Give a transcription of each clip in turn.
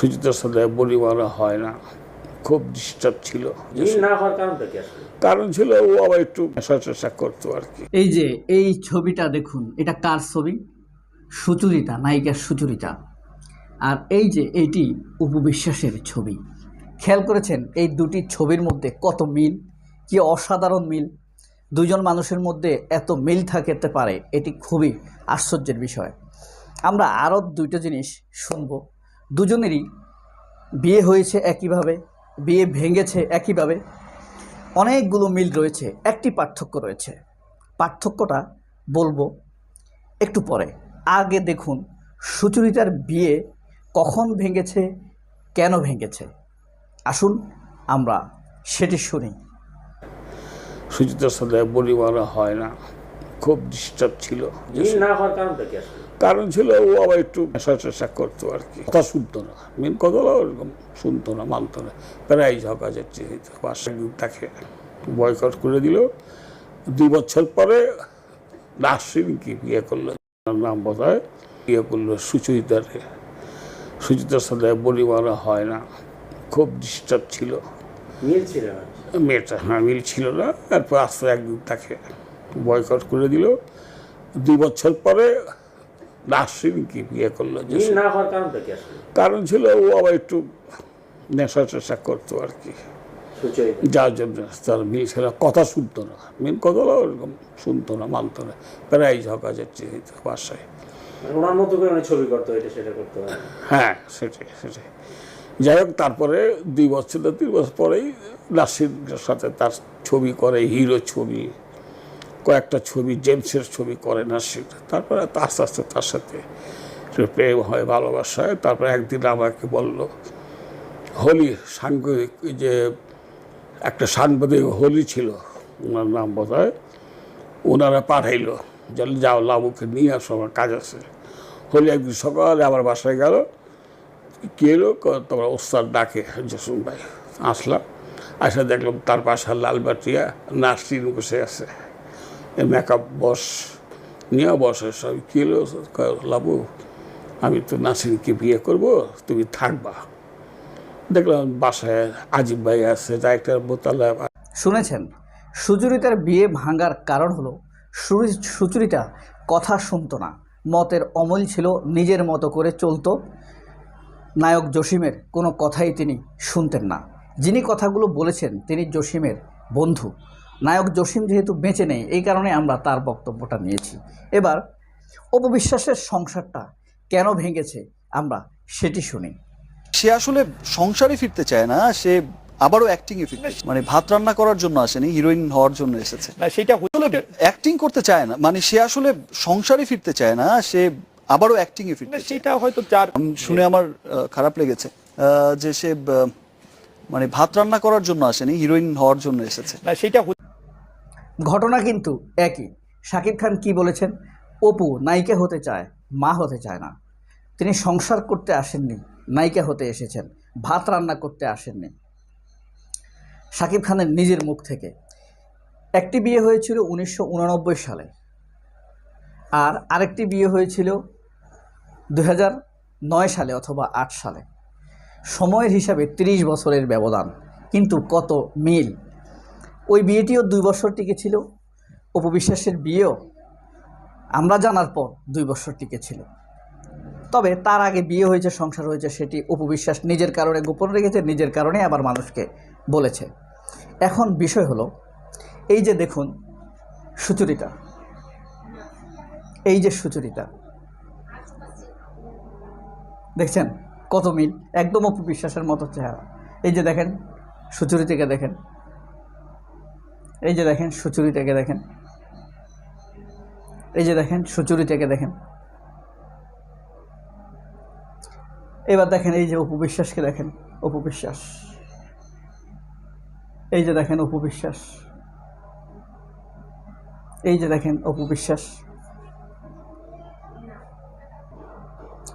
সুচিতার সাথে বলি মারা হয় না। খুব ডিস্টার্ব ছিল। কারণ ছিল ও আবার একটু টেশা করতো আর কি। এই যে এই ছবিটা দেখুন এটা কার ছবি? সুচরিতা নায়িকা সুচরিতা। আর এই যে এইটি উপবিশ্বাসের ছবি। খেয়াল করেছেন এই দুটি ছবির মধ্যে কত মিল? কি অসাধারণ মিল? দুজন মানুষের মধ্যে এত মিল থাকতে পারে এটি খুবই আশ্চর্যের বিষয়। আমরা আরও দুইটা জিনিস শুনব। দুজনেরই বিয়ে হয়েছে একইভাবে, বিয়ে ভেঙেছে একইভাবে। অনেকগুলো মিল রয়েছে, একটি পার্থক্য রয়েছে। পার্থক্যটা বলব একটু পরে। আগে দেখুন, সুচরিতার বিয়ে কখন ভেঙেছে, কেন ভেঙেছে? আসুন আমরা সেটি শুনি। সুচিতার সাথে মারা হয় না। খুব ডিস্টার্ব ছিল। কারণ ছিল ও আবার একটু নেশা করতো আর কি। কথা শুনতো না। মেন কথা হলো ওরকম শুনতো না মানতো না। প্রায় ঝকাঝাটি হইতো। পাশে তাকে বয়কট করে দিল। দুই বছর পরে নাসরিনকে বিয়ে করল? নাম বোধ হয় বিয়ে করল সুচরিতারে। সুচিতার সাথে বলি মারা হয় না। খুব ডিস্টার্ব ছিল। মিল ছিল না। মেয়েটা হ্যাঁ মিল ছিল না। তারপর আস্তে একদিন তাকে বয়কট করে দিল। দুই বছর পরে নাসরিনকে বিয়ে করল কারণ ছিল ও আবার একটু নেশা টেশা করতো আর কি। যার জন্য তার মিল ছিল কথা শুনতো না। মেন কথা হলো ওরকম শুনতো না মানতো না। প্রায় ঝকাঝাটি হইতো বাসায়। মানে ওনার মতো করে উনি ছবি করতো এটা সেটা করতো হ্যাঁ সেটাই সেটাই। যাই হোক তারপরে দুই বছর না তিন বছর পরেই নাসিরের সাথে তার ছবি করে হিরো ছবি। কয়েকটা ছবি, জেমসের ছবি করে নাসির তারপরে তা আস্তে আস্তে তার সাথে প্রেম হয়, ভালোবাসা হয়। তারপরে একদিন আমাকে বলল, হোলি সাংবাদিক যে একটা সাংবাদিক হোলি ছিল, ওনার নাম বোধ হয় ওনারা পাঠাইলো জল যাও লাবুকে নিয়ে আসো, আমার কাজ আছে। হোলি একদিন সকালে আমার বাসায় গেল। কি এলো তোমার ওস্তাদ ডাকে, জসুম ভাই। আসলাম, আসা দেখলাম তার বাসার লালবাটিয়া নার্সিং বসে আছে। মেকআপ বস নিয়ে বসে সব কি এলো লাবু আমি তো নাসিরকে বিয়ে করব তুমি থাকবা দেখলাম বাসায় আজিব ভাই আছে ডাইরেক্টর বোতালা শুনেছেন, সুচরিতার বিয়ে ভাঙার কারণ হলো সুচরিতা কথা শুনতো না। মতের অমল ছিল নিজের মতো করে চলতো। নায়ক জসিমের কোনো কথাই তিনি শুনতেন না। যিনি কথাগুলো বলেছেন, তিনি জসিমের বন্ধু। নায়ক জসিম যেহেতু বেঁচে নেই এই কারণে আমরা তার বক্তব্যটা নিয়েছি এবার অপবিশ্বাসের সংসারটা কেন ভেঙেছে আমরা সেটি শুনি সে আসলে সংসারে ফিরতে চায় না সে আবারও অ্যাক্টিং এ ফিরতে চায়। মানে ভাত রান্না করার জন্য আসেনি হিরোইন হওয়ার জন্য এসেছে না সেটা আসলে অ্যাক্টিং করতে চায় না মানে সে আসলে সংসারে ফিরতে চায় না সে আবারও অ্যাক্টিং এ ফিরতে চায়। সেটা হয়তো উম, শুনে আমার আহ, খারাপ লেগেছে আহ, যে সে মানে ভাত রান্না করার জন্য আসেনি হিরোইন হওয়ার জন্য এসেছে না সেটা ঘটনা কিন্তু একই। শাকিব খান কি বলেছেন? অপু, নায়িকা হতে চায়, মা হতে চায় না। তিনি সংসার করতে আসেননি, নায়িকা হতে এসেছেন, ভাত রান্না করতে আসেননি। শাকিব খানের নিজের মুখ থেকে, একটি বিয়ে হয়েছিল উনিশশো উননব্বই সালে, আর আরেকটি বিয়ে হয়েছিল দু নয় সালে অথবা আট সালে। সময়ের হিসাবে ৩০ বছরের ব্যবধান, কিন্তু কত মিল ওই বিয়েটিও দুই বছর টিকে ছিল, অপবিশ্বাসের বিয়েও আমরা জানার পর দুই বছর টিকে ছিল। তবে তার আগে বিয়ে হয়েছে, সংসার হয়েছে, সেটি অপবিশ্বাস নিজের কারণে গোপন রেখেছে, নিজের কারণে আবার মানুষকে বলেছে। এখন বিষয় হলো, এই যে দেখুন, সুচরিতা, এই যে সুচরিতা, দেখছেন কত মিল? একদম অপবিশ্বাসের মতো চেহারা। এই যে দেখেন, সুচরিতাকে দেখেন এই যে দেখেন সুচরিতাকে দেখেন। এই যে দেখেন সুচরিতাকে দেখেন। এবার দেখেন এই যে অপবিশ্বাসকে দেখেন। অপবিশ্বাস। এই যে দেখেন অপবিশ্বাস। এই যে দেখেন অপবিশ্বাস।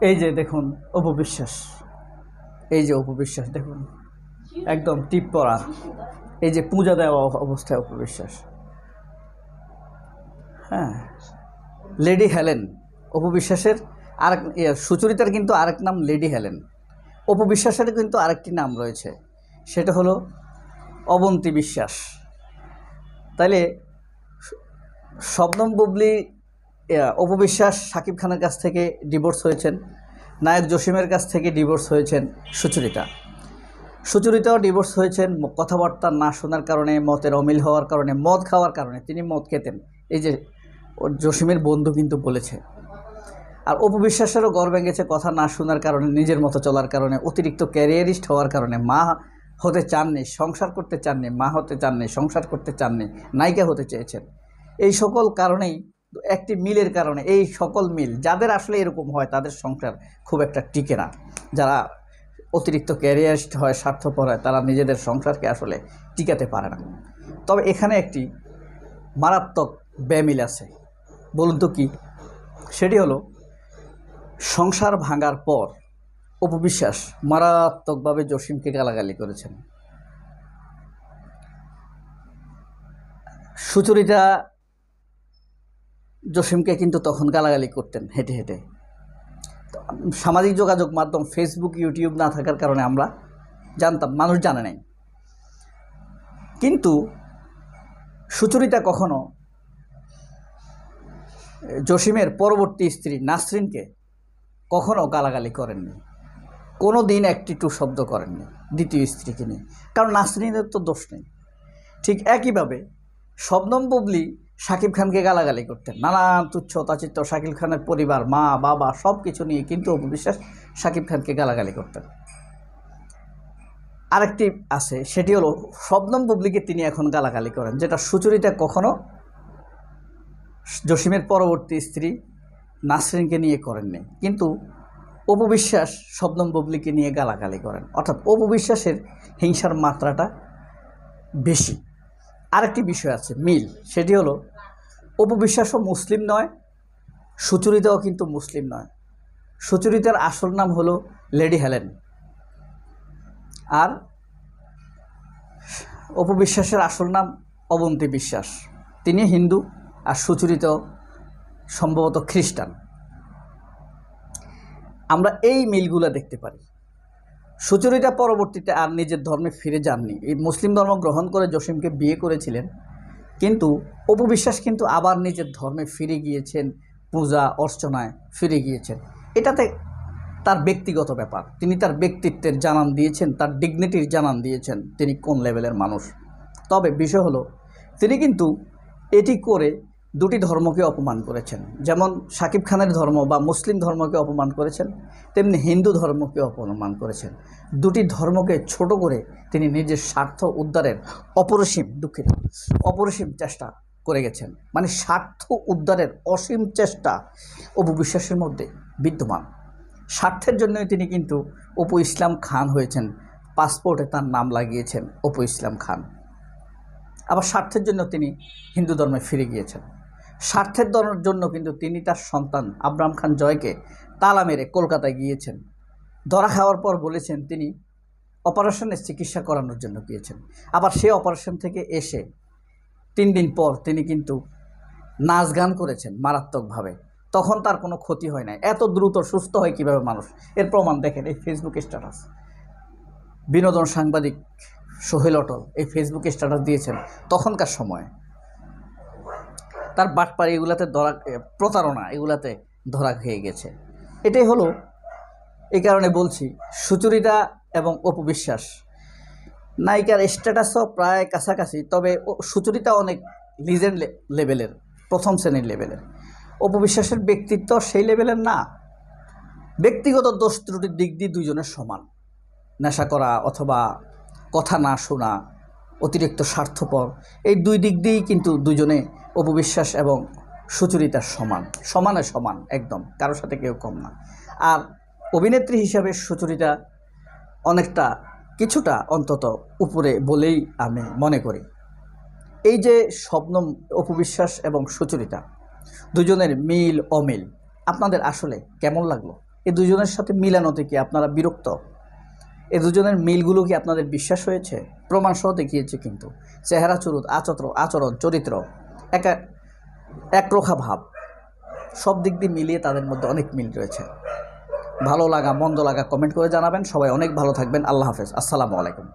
এই যে দেখুন অপবিশ্বাস। এই যে অপবিশ্বাস, দেখুন। একদম টিপ পরা এই যে পূজা দেওয়া অবস্থায় অপবিশ্বাস। হ্যাঁ। লেডি হেলেন অপবিশ্বাসের আরেক সুচরিতার কিন্তু আরেক নাম লেডি হেলেন অপবিশ্বাসের কিন্তু আরেকটি নাম রয়েছে। সেটা হলো অবন্তী বিশ্বাস। তাইলে শবনম বুবলি অপবিশ্বাস সাকিব খানের কাছ থেকে ডিভোর্স হয়েছেন। নায়ক জসিমের কাছ থেকে ডিভোর্স হয়েছেন সুচরিতা। সুচরিতাও ডিভোর্স হয়েছেন কথাবার্তা না শোনার কারণে, মতের অমিল হওয়ার কারণে, মদ খাওয়ার কারণে তিনি মদ খেতেন। এই যে জসিমের বন্ধু কিন্তু বলেছে। আর অপবিশ্বাসেরও গড় ভেঙেছে কথা না শোনার কারণে, নিজের মতো চলার কারণে, অতিরিক্ত ক্যারিয়ারিস্ট হওয়ার কারণে, মা হতে চাননি, সংসার করতে চাননি, মা হতে চাননি, সংসার করতে চাননি, নায়িকা হতে চেয়েছেন। এই সকল কারণেই, একটি মিলের কারণে, এই সকল মিল, যাদের আসলে এরকম হয়, তাদের সংসার খুব একটা টিকে না। যারা অতিরিক্ত ক্যারিয়ারিস্ট হয়, স্বার্থপর হয়, তারা নিজেদের সংসারকে আসলে টিকাতে পারে না। তবে এখানে একটি মারাত্মক ব্যামিল আছে। বলুন তো কি? সেটি হলো, সংসার ভাঙার পর অপবিশ্বাস মারাত্মকভাবে জসিমকে গালাগালি করেছেন। সুচরিতা জসিমকে কিন্তু তখন গালাগালি করতেন হেঁটে হেঁটে। সামাজিক যোগাযোগ মাধ্যম ফেসবুক ইউটিউব না থাকার কারণে আমরা জানতাম, মানুষ জানে নাই। কিন্তু সুচরিতা কখনো জসিমের পরবর্তী স্ত্রী নাসরিনকে কখনো গালাগালি করেননি। কোনো দিন একটি টু শব্দ করেননি দ্বিতীয় স্ত্রীকে নিয়ে। কারণ নাসরিনের তো দোষ নেই। ঠিক একইভাবে শবনম বুবলি শাকিব খানকে গালাগালি করতেন। নানান তুচ্ছ তাচিত্য শাকিব খানের পরিবার, মা, বাবা সব কিছু নিয়ে কিন্তু অপবিশ্বাস শাকিব খানকে গালাগালি করতেন। আরেকটি আছে, সেটি হলো শবনম বুবলিকে তিনি এখন গালাগালি করেন, যেটা সুচরিতা কখনো জসিমের পরবর্তী স্ত্রী নাসরিনকে নিয়ে করেননি। কিন্তু অপবিশ্বাস শবনম বুবলিকে নিয়ে গালাগালি করেন। অর্থাৎ অপবিশ্বাসের হিংসার মাত্রাটা বেশি। আরেকটি বিষয় আছে, মিল। সেটি হলো, অপবিশ্বাসও মুসলিম নয়, সুচরিতাও কিন্তু মুসলিম নয়। সুচরিতার আসল নাম হলো লেডি হেলেন। আর অপবিশ্বাসের আসল নাম অবন্তী বিশ্বাস। তিনি হিন্দু আর সুচরিত সম্ভবত খ্রিস্টান। আমরা এই মিলগুলো দেখতে পারি। সুচরিতা পরবর্তীতে আর নিজের ধর্মে ফিরে যাননি। এই মুসলিম ধর্ম গ্রহণ করে জসিমকে বিয়ে করেছিলেন। কিন্তু অপবিশ্বাস কিন্তু আবার নিজের ধর্মে ফিরে গিয়েছেন, পূজা, অর্চনায় ফিরে গিয়েছেন। এটাতে তার ব্যক্তিগত ব্যাপার। তিনি তার ব্যক্তিত্বের জানান দিয়েছেন, তার ডিগনিটির জানান দিয়েছেন তিনি কোন লেভেলের মানুষ। তবে বিষয় হলো, তিনি কিন্তু এটি করে দুটি ধর্মকে অপমান করেছেন। যেমন সাকিব খানের ধর্ম বা মুসলিম ধর্মকে অপমান করেছেন, তেমনি হিন্দু ধর্মকে অপমান করেছেন। দুটি ধর্মকে ছোট করে তিনি নিজের স্বার্থ উদ্ধারের অপরিসীম দুঃখিত অপরিসীম চেষ্টা করে গেছেন। মানে স্বার্থ উদ্ধারের অসীম চেষ্টা অপু বিশ্বাসের মধ্যে বিদ্যমান। স্বার্থের জন্যই তিনি কিন্তু অপু ইসলাম খান হয়েছেন। পাসপোর্টে তার নাম লাগিয়েছেন অপু ইসলাম খান। আবার স্বার্থের জন্য তিনি হিন্দু ধর্মে ফিরে গিয়েছেন। স্বার্থের দর- জন্য কিন্তু তিনি তার সন্তান আব্রাম খান জয়কে তালা মেরে কলকাতায় গিয়েছেন। ধরা খাওয়ার পর বলেছেন তিনি, অপারেশনের চিকিৎসা করানোর জন্য গিয়েছেন। আবার সেই অপারেশন থেকে এসে তিন দিন পর তিনি কিন্তু নাচ গান করেছেন মারাত্মকভাবে। তখন তার কোনো ক্ষতি হয় না এত দ্রুত সুস্থ হয় কীভাবে মানুষ? এর প্রমাণ দেখেন এই ফেসবুক স্ট্যাটাস বিনোদন সাংবাদিক সোহেল অটল এই ফেসবুকে স্ট্যাটাস দিয়েছেন তখনকার সময়ে। তার বাটপাড়ি এগুলাতে ধরা প্রতারণা এগুলাতে ধরা খেয়ে গেছে। এটাই হলো এই কারণে বলছি, সুচরিতা এবং অপবিশ্বাস নায়িকার স্ট্যাটাসও প্রায় কাছাকাছি, তবে সুচরিতা অনেক লিজেন্ড লেভেলের প্রথম শ্রেণির লেভেলের অপবিশ্বাসের ব্যক্তিত্ব সেই লেভেলের না। ব্যক্তিগত দোষ ত্রুটির দিক দিয়ে দুইজনের সমান। নেশা করা অথবা কথা না শোনা, অতিরিক্ত স্বার্থপর, এই দুই দিক দিয়েই কিন্তু দুজনে অপবিশ্বাস এবং সুচরিতার সমান, সমানে সমান, একদম কারোর সাথে কেউ কম না। আর অভিনেত্রী হিসাবে সুচরিতা অনেকটা, কিছুটা অন্তত উপরে বলেই আমি মনে করি। এই যে স্বপ্নম অপবিশ্বাস এবং সুচরিতা, দুজনের মিল, অমিল, আপনাদের আসলে কেমন লাগল? এই দুজনের সাথে মিলানোতে কি আপনারা বিরক্ত? এ দুজনের মিলগুলো কি আপনাদের বিশ্বাস হয়েছে? প্রমাণ সহ দেখিয়েছে কিন্তু। চেহারা চুরুত আচত্র, আচরণ, চরিত্র একা একরোখা ভাব। সব দিক দিয়ে মিলিয়ে তাদের মধ্যে অনেক মিল রয়েছে। ভালো লাগা, মন্দ লাগা কমেন্ট করে জানাবেন। সবাই অনেক ভালো থাকবেন। আল্লাহ হাফেজ। আসসালামু আলাইকুম।